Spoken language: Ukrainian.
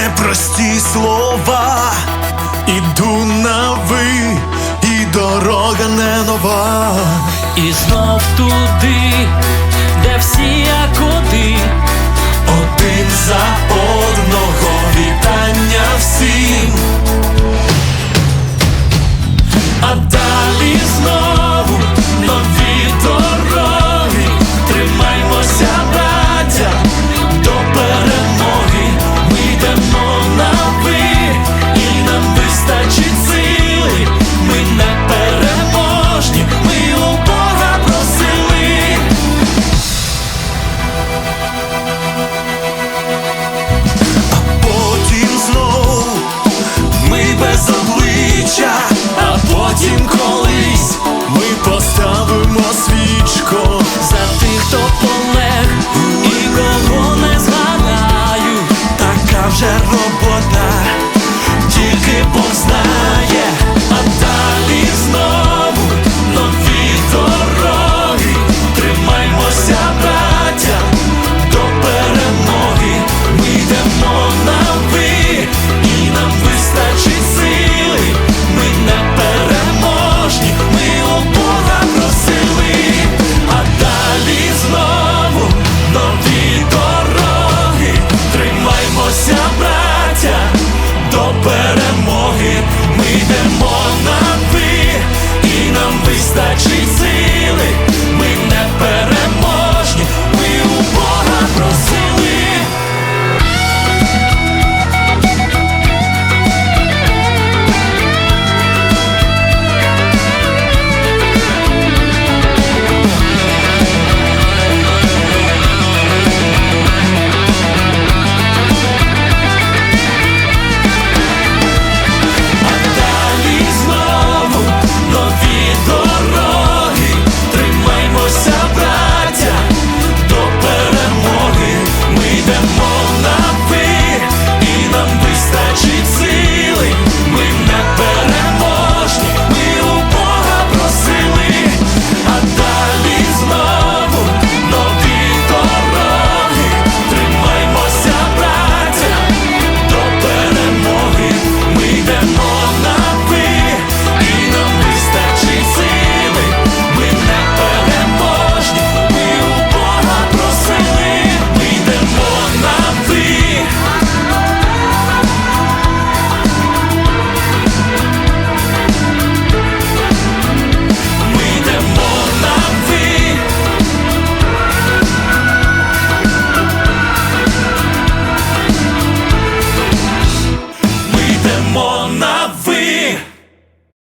непрості слова, іду на ви, і дорога не нова. І знов туди, Bosna